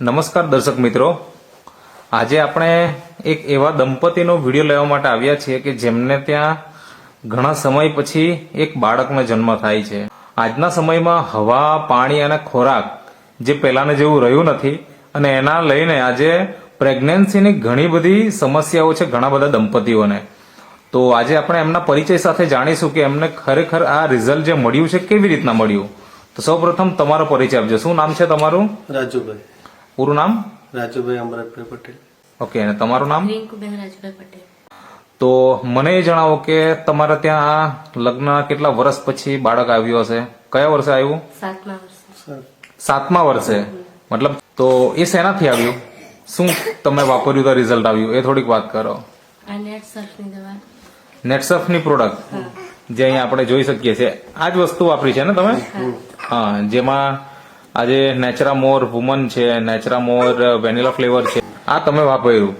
નમસ્કાર દર્શક મિત્રો. આજે આપણે એક એવા દંપતીનો વીડિયો લેવા માટે આવ્યા છીએ કે જેમને ત્યાં ઘણા સમય પછી એક બાળકનો જન્મ થાય છે. આજના સમયમાં હવા, પાણી અને ખોરાક જે પહેલાને જેવું રહ્યું નથી અને એના લઈને આજે પ્રેગ્નન્સીની ઘણી બધી સમસ્યાઓ છે ઘણા બધા દંપતીઓને. તો આજે આપણે એમના પરિચય સાથે જાણીશું કે એમને ખરેખર આ રિઝલ્ટ જે મળ્યું છે કેવી રીતના મળ્યું. તો સૌપ્રથમ તમારો પરિચય આપજો. શું નામ છે તમારું? રાજુભાઈ. પૂરું નામ રાજુભાઈ અમરતભાઈ પટેલ ઓકે અને તમારું નામ રિંકુબેન રાજુભાઈ પટેલ તો મને એ જણાવો કે તમારા ત્યાં લગ્ન કેટલા વર્ષ પછી બાળક આવ્યું હશે કયા વર્ષે આવ્યું સાતમા વર્ષે સાતમા વર્ષે મતલબ તો એ શેનાથી આવ્યું શું તમે વાપર્યું તો રિઝલ્ટ આવ્યું એ થોડીક વાત કરો આ નેટ નેટસફની પ્રોડક્ટ જે અહીંયા આપણે જોઈ શકીએ છીએ આ જ વસ્તુ વાપરી છે ને તમે હા જેમાં આજે નેચરામોર વુમન છે નેચરા મોર વેનીલા ફ્લેવર છે. આ તમે વાપર્યું.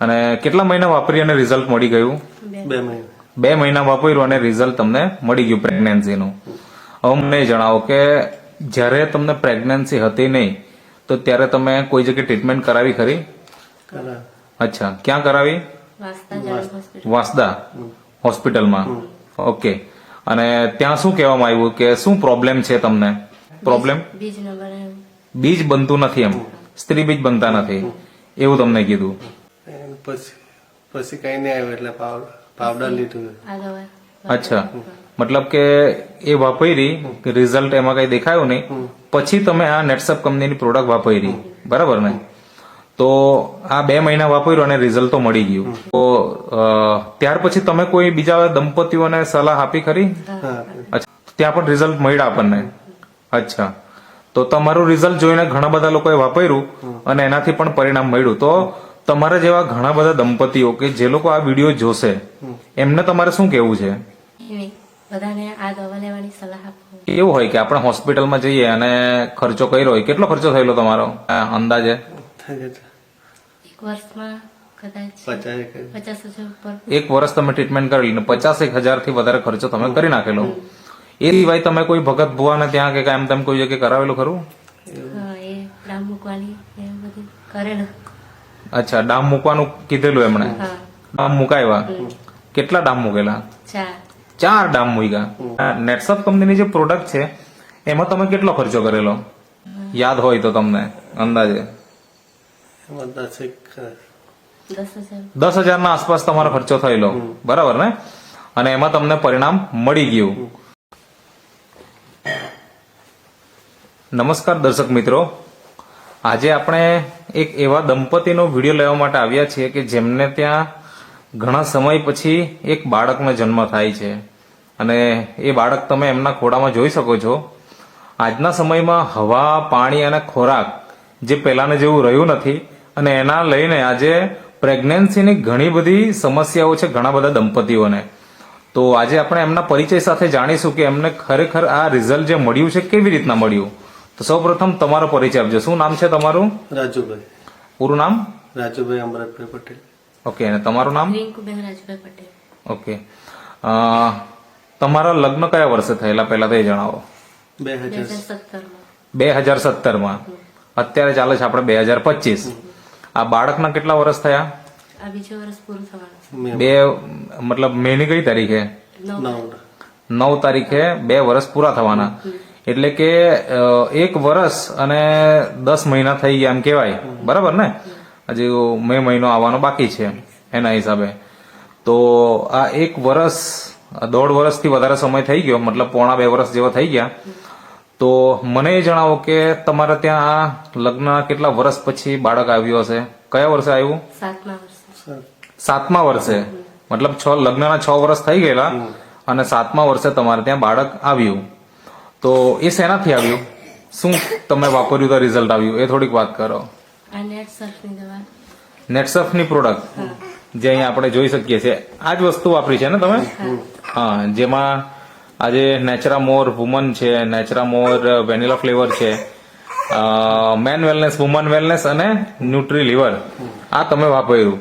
અને કેટલા મહિના વાપરી અને રિઝલ્ટ મળી ગયું? બે મહિના. બે મહિના વાપર્યું અને રિઝલ્ટ તમને મળી ગયું પ્રેગ્નન્સીનું હવે મને એ જણાવો કે જ્યારે તમને પ્રેગ્નન્સી હતી નહીં તો ત્યારે તમે કોઈ જગ્યાએ ટ્રીટમેન્ટ કરાવી ખરી? અચ્છા ક્યાં કરાવી? વાસદા વાંસદા? હોસ્પિટલમાં? ઓકે. અને ત્યાં શું કહેવામાં આવ્યું કે શું પ્રોબ્લેમ છે તમને? પ્રોબ્લેમ બીજ બનતું નથી એમ. સ્ત્રી બીજ બનતા નથી. એવું તમને કીધું. પછી પછી કઈ નહીં આવ્યું એટલે પાવડર લીધું. અચ્છા. મતલબ કે એ વાપરી રિઝલ્ટ એમાં કઈ દેખાયું નહીં. પછી તમે આ નેટસપ કંપનીની પ્રોડક્ટ વાપરી. બરાબર ને? તો આ બે મહિના વાપર્યું અને રિઝલ્ટ તો મળી ગયું. તો ત્યાર પછી તમે કોઈ બીજા દંપતીઓને સલાહ આપી ખરી? અચ્છા. ત્યાં પણ રિઝલ્ટ મળ્યા આપણને. અચ્છા. તો તમારું રિઝલ્ટ જોઈને ઘણા બધા લોકોએ વાપર્યું અને એનાથી પણ પરિણામ મળ્યું. તો તમારા જેવા ઘણા બધા દંપતીઓ કે જે લોકો આ વીડિયો જોશે એમને તમારે શું કેવું છે? બધાને આ દવા લેવાની સલાહ આપો. એવું હોય કે આપણે હોસ્પિટલમાં જઈએ અને ખર્ચો કર્યો હોય. કેટલો ખર્ચો થયેલો તમારો? આ અંદાજે? એક વર્ષમાં એક પચાસ હજાર ઉપર. એક વર્ષ તમે ટ્રીટમેન્ટ કરી પચાસ એક હજારથી વધારે ખર્ચો તમે કરી નાખેલો. એ સિવાય તમે કોઈ ભગત ભુવાને ત્યાં કે એમ તેમ કોઈ જગ્યાએ કરાવેલું ખરું? ડામ મૂકવાની એ બધું કરેલું. અચ્છા ડામ મૂકવાનું કીધેલું એમણે? ડામ મુકાયવા? કેટલા ડામ મૂકેલા? ચાર. ડામ મૂક્યા. નેટસપ કંપનીની જે પ્રોડક્ટ છે એમાં તમે કેટલો ખર્ચો કરેલો? યાદ હોય તો તમને અંદાજે. દસ હજાર. દસ હજારના આસપાસ તમારો ખર્ચો થયેલો. બરાબર ને? અને એમાં તમને પરિણામ મળી ગયું. નમસ્કાર દર્શક મિત્રો. આજે આપણે એક એવા દંપતીનો વીડિયો લેવા માટે આવ્યા છીએ કે જેમને ત્યાં ઘણા સમય પછી એક બાળકનો જન્મ થાય છે. અને એ બાળક તમે એમના ખોડામાં જોઈ શકો છો. આજના સમયમાં હવા, પાણી અને ખોરાક જે પહેલાંને જેવું રહ્યું નથી અને એના લઈને આજે પ્રેગ્નન્સીની ઘણી બધી સમસ્યાઓ છે ઘણા બધા દંપતીઓને. તો આજે આપણે એમના પરિચય સાથે જાણીશું કે એમને ખરેખર આ રિઝલ્ટ જે મળ્યું છે કેવી રીતના મળ્યું. તો સૌપ્રથમ તમારો પરિચય આપજો. શું નામ છે તમારું? રાજુભાઈ. પૂરું નામ? રાજુભાઈ અમરતભાઈ પટેલ. ઓકે અને તમારું નામ? રિંકુબેન રાજુભાઈ પટેલ. ઓકે. તમારા લગ્ન કયા વર્ષે થયેલા પહેલા તો એ જણાવો. બે બે હજાર સત્તરમાં. બે હજાર સત્તરમાં. અત્યારે ચાલે છે આપણે બે હજાર પચીસ. આ બાળકના કેટલા વર્ષ થયા? આ બીજું વર્ષ પૂરું થવાનું. મે બે મતલબ મેની કઈ તારીખે? નવ. તારીખે બે વર્ષ પૂરા થવાના. એટલે કે એક વર્ષ અને દસ મહિના થઈ ગયા એમ કહેવાય. બરાબર ને? હજી મે મહિનો આવવાનો બાકી છે એના હિસાબે. તો આ એક વર્ષ દોઢ વર્ષથી વધારે સમય થઈ ગયો મતલબ પોણા બે વર્ષ જેવા થઈ ગયા. તો મને એ જણાવો કે તમારે ત્યાં આ લગ્ન કેટલા વર્ષ પછી બાળક આવ્યું હશે? કયા વર્ષે આવ્યું? સાતમા વર્ષે. સર સાતમા વર્ષે. મતલબ છ લગ્નના છ વર્ષ થઈ ગયેલા અને સાતમા વર્ષે તમારે ત્યાં બાળક આવ્યું. તો એ શેનાથી આવ્યું? શું તમે વાપર્યું તો રિઝલ્ટ આવ્યું? એ થોડીક વાત કરો. આ નેટ દવા. નેટસફની પ્રોડક્ટ જે અહીંયા આપણે જોઈ શકીએ છીએ. આ જ વસ્તુ વાપરી છે ને તમે? હા જેમાં આજે નેચરા મોર વુમન છે નેચરા મોર વેનિલા ફ્લેવર છે મેન વેલનેસ વુમન વેલનેસ અને ન્યુટ્રી લિવર આ તમે વાપર્યું.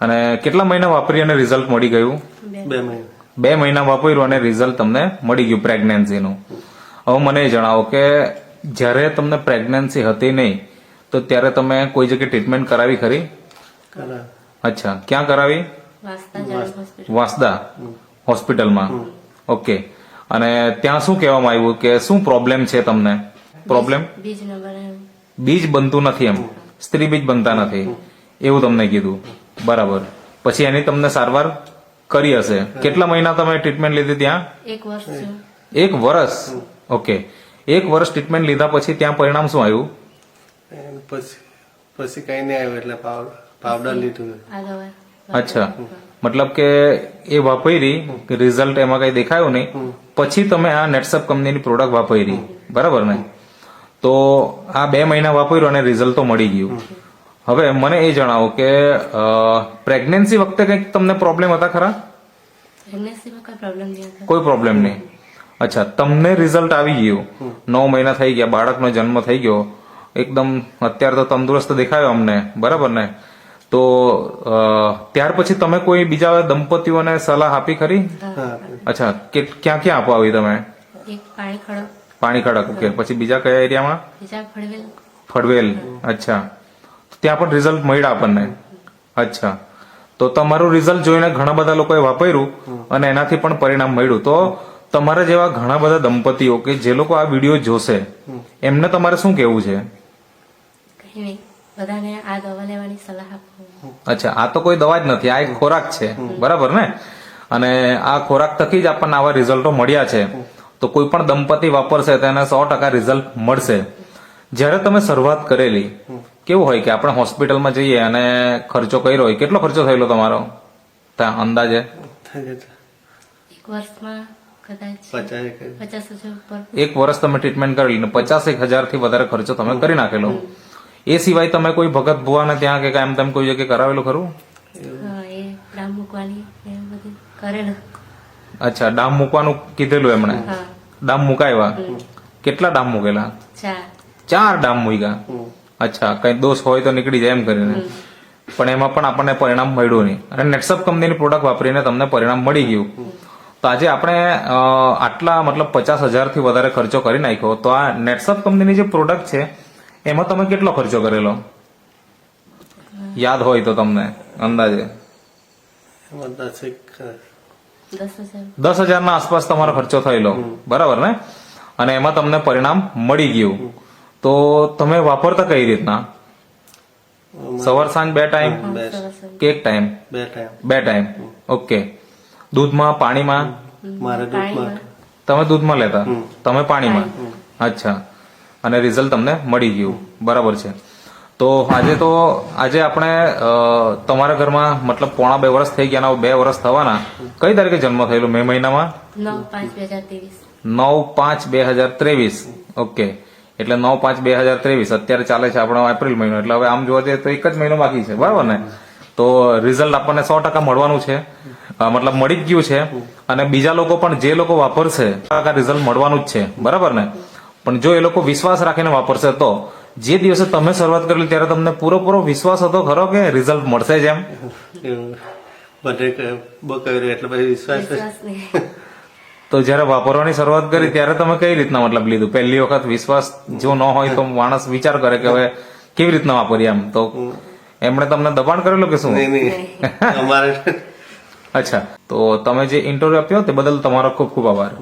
અને કેટલા મહિના વાપરી અને રિઝલ્ટ મળી ગયું? બે. બે મહિના. બે મહિના વાપર્યું અને રિઝલ્ટ તમને મળી ગયું પ્રેગ્નન્સીનું હવે મને એ જણાવો કે જ્યારે તમને પ્રેગ્નન્સી હતી નહીં તો ત્યારે તમે કોઈ જગ્યાએ ટ્રીટમેન્ટ કરાવી ખરી? અચ્છા. ક્યાં કરાવી? Vansda general hospital Vansda. હોસ્પિટલમાં. ઓકે. અને ત્યાં શું કહેવામાં આવ્યું કે શું પ્રોબ્લેમ છે તમને? પ્રોબ્લેમ. બીજ બનતું નથી એમ. સ્ત્રી બીજ બનતા નથી. એવું તમને કીધું. બરાબર. પછી એની તમને સારવાર કરી હશે. કેટલા મહિના તમે ટ્રીટમેન્ટ લીધી ત્યાં? એક વર્ષ એક વર્ષ? ઓકે. એક વર્ષ ટ્રીટમેન્ટ લીધા પછી ત્યાં પરિણામ શું આવ્યું? પછી પછી કઈ નહીં આવ્યું એટલે પાવડર પાવડર લીધું અચ્છા. મતલબ કે એ વાપરી રિઝલ્ટ એમાં કઈ દેખાયું નહીં. પછી તમે આ નેટસપ કંપનીની પ્રોડક્ટ વાપરી. બરાબર ને? તો આ બે મહિના વાપર્યું અને રિઝલ્ટ તો મળી ગયું. હવે મને એ જણાવો કે પ્રેગ્નન્સી વખતે કંઈક તમને પ્રોબ્લેમ હતા ખરા? પ્રેગ્નન્સીમાં કોઈ પ્રોબ્લેમ નહીં. અચ્છા તમને રિઝલ્ટ આવી ગયું. નવ મહિના થઈ ગયા બાળકનો જન્મ થઈ ગયો. એકદમ અત્યારે તો તંદુરસ્ત દેખાયો અમને. બરાબર ને? તો અ, ત્યાર પછી તમે કોઈ બીજા દંપતીઓને સલાહ આપી ખરી? અચ્છા કે ક્યાં ક્યાં આપો આવી તમે? પાણી ખડક. પાણી ઓકે. પછી બીજા કયા એરિયામાં? ફળવેલ. ફડવેલ અચ્છા. ત્યાં પણ રિઝલ્ટ મળ્યા આપણને? અચ્છા. તો તમારું રિઝલ્ટ જોઈને ઘણા બધા લોકોએ વાપર્યું અને એનાથી પણ પરિણામ મળ્યું. તો તમારા જેવા ઘણા બધા દંપતીઓ કે જે લોકો આ વીડિયો જોશે એમને તમારે શું કેવું છે? બધાને આ દવા લેવાની સલાહ આપો. અચ્છા આ તો કોઈ દવા જ નથી આ એક ખોરાક છે. બરાબર ને? અને આ ખોરાક થકી જ આપણને આવા રિઝલ્ટો મળ્યા છે. તો કોઈ પણ દંપતી વાપરશે તેને સો ટકા રિઝલ્ટ મળશે. જ્યારે તમે શરૂઆત કરેલી કેવું હોય કે આપણે હોસ્પિટલમાં જઈએ અને ખર્ચો કર્યો હોય કેટલો ખર્ચો થયેલો તમારો? ત્યાં અંદાજે? એક વર્ષમાં એક પચાસ હજાર ઉપર એક વર્ષ તમે ટ્રીટમેન્ટ કરેલી ને પચાસ એક હજારથી વધારે ખર્ચો તમે કરી નાખેલો. એ સિવાય તમે કોઈ ભગત ભુવાને ત્યાં કે એમ તેમ કોઈ જગ્યાએ કરાવેલું ખરું? હા એ ડામ મૂકવાની એ બધું કરેલું. અચ્છા ડામ મૂકવાનું કીધેલું એમણે? ડામ મુકાયવા? કેટલા ડામ મૂકેલા? ચાર. ચાર ડામ મૂક્યા? અચ્છા કઈ દોષ હોય તો નીકળી જાય એમ કરીને. પણ એમાં પણ આપણને પરિણામ મળ્યું નહીં. અને નેટસપ કંપનીની પ્રોડક્ટ વાપરીને તમને પરિણામ મળી ગયું. તો આજે આપણે આટલા મતલબ પચાસ હજારથી વધારે ખર્ચો કરી નાખ્યો. તો આ નેટસપ કંપનીની જે પ્રોડક્ટ છે એમાં તમે કેટલો ખર્ચો કરેલો? યાદ હોય તો તમને અંદાજે. દસ હજાર. દસ હજારના આસપાસ તમારો ખર્ચો થયેલો. બરાબર ને? અને એમાં તમને પરિણામ મળી ગયું. તો તમે વાપરતા કઈ રીતના? સવાર સાંજ બે ટાઈમ કે એક ટાઈમ બે ટાઈમ બે ટાઈમ ઓકે દૂધમાં પાણીમાં? મારે દૂધમાં. તમે દૂધમાં લેતા? તમે પાણીમાં? અચ્છા. અને રિઝલ્ટ તમને મળી ગયું. બરાબર છે. તો આજે તો આજે આપણે તમારા ઘરમાં મતલબ પોણા બે વર્ષ થઈ ગયા બે વર્ષ થવાના. કઈ તારીખે જન્મ થયેલો? મે મહિનામાં? નવ પાંચ બે હજાર ત્રેવીસ. નવ પાંચ બે હજાર ત્રેવીસ. ઓકે. એટલે નવ પાંચ બે હજાર ત્રેવીસ. અત્યારે ચાલે છે આપણો એપ્રિલ મહિનો. એટલે હવે આમ જોવા જઈએ તો એક જ મહિનો બાકી છે. બરાબર ને? તો રિઝલ્ટ આપણને સો ટકા મળવાનું છે. મતલબ મળી જ ગયું છે. અને બીજા લોકો પણ જે લોકો વાપરશે રિઝલ્ટ મળવાનું જ છે. બરાબર ને? પણ જો એ લોકો વિશ્વાસ રાખીને વાપરશે તો જે દિવસે તમે શરૂઆત કરેલી ત્યારે તમને પૂરેપૂરો વિશ્વાસ હતો ખરો કે રિઝલ્ટ મળશે જ એમ? એટલે પછી વિશ્વાસ તો જયારે વાપરવાની શરૂઆત કરી ત્યારે તમે કઈ રીતના મતલબ લીધું? પહેલી વખત વિશ્વાસ જો ન હોય તો માણસ વિચાર કરે કે હવે કેવી રીતના વાપરીએ એમ? તો એમણે તમને દબાણ કરેલું કે શું? અમારે અચ્છા. તો તમે જે ઇન્ટરવ્યુ આપ્યો તે બદલ તમારો ખૂબ ખૂબ આભાર.